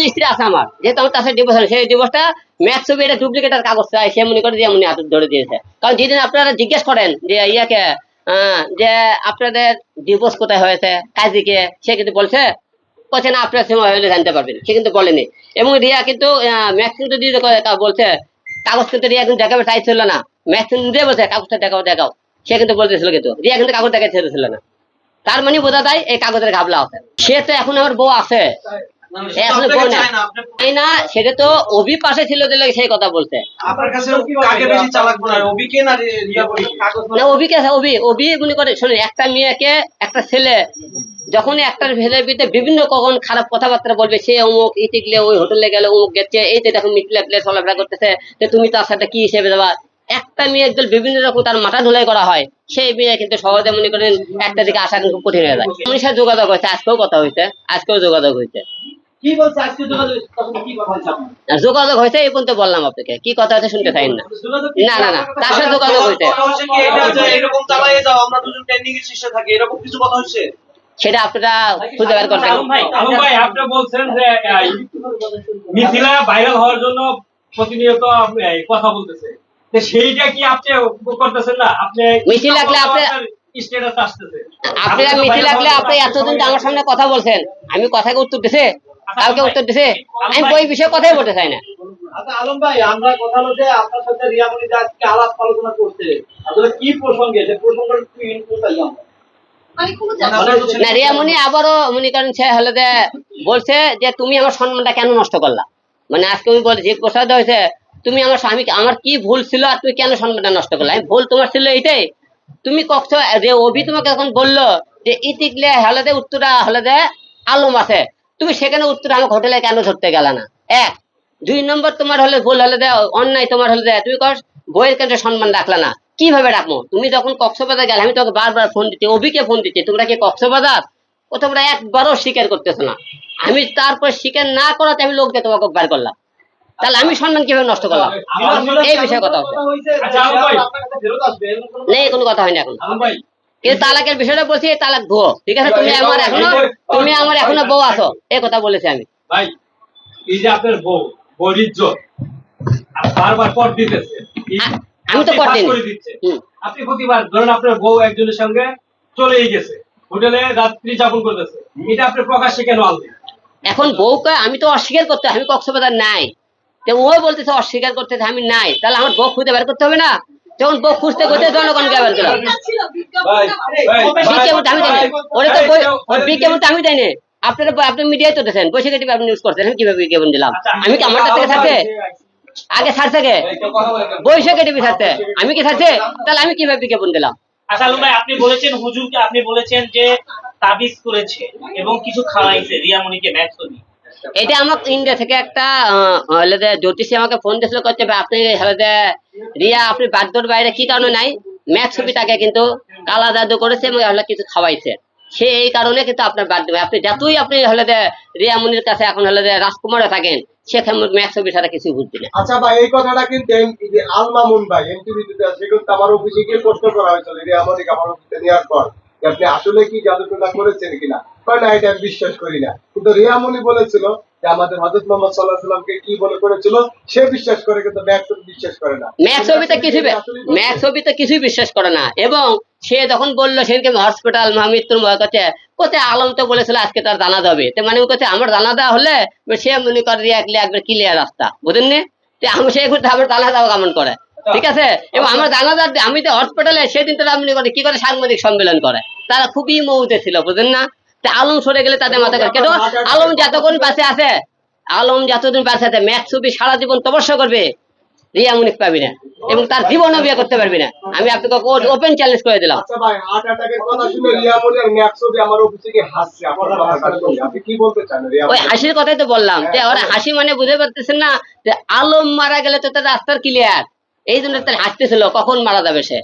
যেহেতু স্ত্রী আছে আমার। যেহেতু আমার তার সাথে ডিভোর্স হলো, সেই ডিভোর্সটা ম্যাথ ছবি এটা ডুপ্লিকেটার কাগজ চাই, সে মনে করে দিয়ে মনে হাত ধরে দিয়েছে। কারণ যেদিন আপনারা জিজ্ঞেস করেন যে, ইয়াকে যে আপনাদের ডিভোর্স কোথায় হয়েছে, কাজীকে, সে কিন্তু বলছে বলছে, না, আপনার সময় হলে জানতে পারবেন সে কিন্তু বলেনি। এবং রিয়া কিন্তু ম্যাথ কিন্তু দিয়ে বলছে, কাগজ কিন্তু রিয়া কিন্তু দেখাবে চাইছিল না। ম্যাথ দিয়ে বলছে, কাগজটা দেখাও দেখাও। সে কিন্তু বলতেছিল কিন্তু, রিয়া কিন্তু কাগজ দেখাই ছেড়েছিল না। তার মানে বোঝা যায় এই কাগজের ঘাবলা আছে। সে তো এখন আমার বউ আছে। এ বউ না তাই না সেটা তো অভি পাশে ছিল দিলে সেই কথা বলছে। আপনার কাছে কাকে বেশি চালাক মনে অবিকে না রি- রিয়া বলি না অভিকে অভি অভি করে শুনুন একটা মেয়েকে একটা ছেলে যখন একটা ছেলের ভিতরে বিভিন্ন কখন খারাপ কথাবার্তা বলবে সে অমুক ইটি গেলে ওই হোটেলে গেলে অমুক গেছে এই তো দেখুন মিটলে প্লে চলাফেরা করতেছে তো তুমি তার সাথে কি হিসেবে দেবা একটা মেয়ে একদল বিভিন্ন রকম তার মাথা ধুলাই করা হয় সেই মেয়ে কিন্তু সহজে মনে করেন একটা দিকে আসা কিন্তু কঠিন হয়ে যায়। আমার যোগাযোগ হয়েছে আজকেও কথা হয়েছে আজকেও যোগাযোগ হয়েছে। যোগাযোগ হয়েছে? এই পর্যন্ত বললাম আপনাকে। কি কথা হচ্ছে শুনতে চাইন না। না না না তার সাথে যোগাযোগ হয়েছে। সেটা আপনারা খুঁজে বের করবেন। ভাই আপনি বলছেন যে মিথিলা ভাইরাল হওয়ার জন্য প্রতিনিয়ত আপনি কথা বলতেছে। সেইটা কি আপনি করতেছেন না? আপনি মিথিলা লাগলে আপনি- স্ট্যাটাস আসতেছে। আপনারা মিথি লাগলে আপনি এতদিন আমার সামনে কথা বলছেন। আমি কথাকে উত্তর দিছে কাউকে উত্তর দিছে আমি ওই বিষয়ে কথাই বলতে চাই না। আচ্ছা আলম ভাই আমরা কথা হলো যে আপনার সাথে রিয়া মনি যে আজকে আলাপ আলোচনা করছে। আসলে কি প্রসঙ্গে? যে প্রসঙ্গটা একটু ইনপুট চাইলাম না রিয়ামণি আবারও মনে করেন সে হলে যে বলছে যে তুমি আমার সম্মানটা কেন নষ্ট করলা? মানে আজকে আমি বলছি প্রসাদ হয়েছে তুমি আমার স্বামী আমার কি ভুল ছিল আর তুমি কেন সম্মানটা নষ্ট করলা? আমি ভুল তোমার ছিল এইটাই। তুমি কষ্ট যে অভি তোমাকে এখন বলল যে ইতিকলে হলে যে উত্তরা হলে যে আলম আছে। তুমি সেখানে উত্তর আমার হোটেলে কেন ধরতে গেলে না? এক দুই নম্বর তোমার হলে ভুল হলে যে অন্যায় তোমার হলে যে তুমি কর বইয়ের কেন্দ্রে সম্মান রাখলা না। কীভাবে রাখব? তুমি যখন কক্সবাজার গেলে আমি তোকে বারবার ফোন দিচ্ছি অভিকে ফোন দিচ্ছি তোমরা কি কক্সবাজার? ও তোমরা একবারও স্বীকার করতেছো না। আমি তারপর স্বীকার না করাতে আমি লোককে তোমাকে বার করলাম। তাহলে আমি সম্মান কীভাবে নষ্ট করলাম? এই বিষয়ে কথা হচ্ছে আচ্ছা, কোনো নেই কোনো কথা হয়নি এখন। কিন্তু তালাকের বিষয়টা বলছি তালাক ধুয়ো। ঠিক আছে? তুমি আমার এখনও তুমি আমার এখনও বউ আছো। এই কথা বলেছি আমি। ভাই এই যে আপনার বউ বউর বারবার পট দিতেছে। আমি তো আপনি পট প্রতিবার ধরুন আপনার বউ একজনের সঙ্গে চলেই গেছে। হোটেলে রাত্রি যাপন করতেছে। এটা আপনি প্রকাশ্যে কেন আনলেন? এখন বউকে আমি তো অস্বীকার করতে আমি কক্সবাজার নাই। তো ও বলতেছে অস্বীকার করতেছে আমি নাই। তাহলে আমার বউ খুঁজে বের করতে হবে না? যখন বউ খুঁজতে খুঁজতে বিজ্ঞাপন আমি দেয়নি ওরে তো বিজ্ঞাপন তো আমি দেয়নি আপনারা আপনি মিডিয়ায় তো বৈশাখী টিভি আপনি নিউজ করছেন কীভাবে বিজ্ঞাপন দিলাম? আমি কি আমার থেকে আগে ছাড়ছে কে? বৈশাখী টিভি ছাড়ছে আমি কি ছাড়ছে? তাহলে আমি কীভাবে বিজ্ঞাপন দিলাম? আচ্ছা ভাই আপনি বলেছেন হুজুরকে আপনি বলেছেন যে তাবিজ করেছে এবং কিছু খাওয়াইছে রিয়ামণিকে ম্যাচ করি এটা আমার ইন্ডিয়া থেকে একটা জ্যোতিষী আমাকে ফোন দিয়েছিল করছে আপনি রিয়া, আপনি বাদ্যর বাইরে কি কারণে নাই? ম্যাথ ছবি তাকে কিন্তু কালা জাদু করেছে এবং হলে কিছু খাওয়াইছে। সে এই কারণে কিন্তু আপনার বাদ আপনি যতই আপনি হলে যে রিয়া মুনির কাছে এখন হলে যে রাজকুমারে থাকেন আচ্ছা ভাই, এই কথাটা কিন্তু আমার অফিসে গিয়ে প্রশ্ন করা হয়েছিল যে আমাদের আমার অফিসে নেওয়ার পর আপনি আসলে কি জাদুটোনা করেছেন কিনা? কয় এটা আমি বিশ্বাস করি না। কিন্তু রিয়ামনি বলেছিল যে আমাদের হজরত মোহাম্মদ সাল্লাহ সাল্লামকে কি বলে করেছিল? সে বিশ্বাস করে কিন্তু ম্যাক্স বিশ্বাস করে না। ম্যাথ ছবিতে কিছু ম্যাথ ছবিতে কিছুই বিশ্বাস করে না। এবং সে যখন বলল সেদিনকে হসপিটাল মৃত্যুর ভয় করছে। কোথায়? আলম তো বলেছিল আজকে তার দানা দেবে। তো মানে কোথায় আমার জানা দেওয়া হলে সে মনে করে একবার ক্লিয়ার রাস্তা। বুঝেন নি তো আমি করতে আমার জানা দেওয়া কেমন করে? ঠিক আছে? এবং আমার জানা দেওয়ার আমি তো হসপিটালে সেদিন তো আপনি করে কি করে সাংবাদিক সম্মেলন করে। তারা খুবই মৌতে ছিল বুঝেন না? তো আলম সরে গেলে তাদের মাথা করে কেন? আলম যতক্ষণ পাশে আছে আলম যতদিন পাশে আছে ম্যাথ ছবি সারা জীবন তপস্যা করবে রিয়া মুনিক পাবি না। এবং তার জীবনও বিয়ে করতে পারবি না। আমি আপনাকে ওপেন চ্যালেঞ্জ করে দিলাম। আচ্ছা আমার ওই হাসির কথাই তো বললাম যে ওরা হাসি মানে বুঝতে পারতেছেন না যে আলম মারা গেলে তো তার রাস্তার ক্লিয়ার এই জন্য তার হাসতেছিল কখন মারা যাবে সে?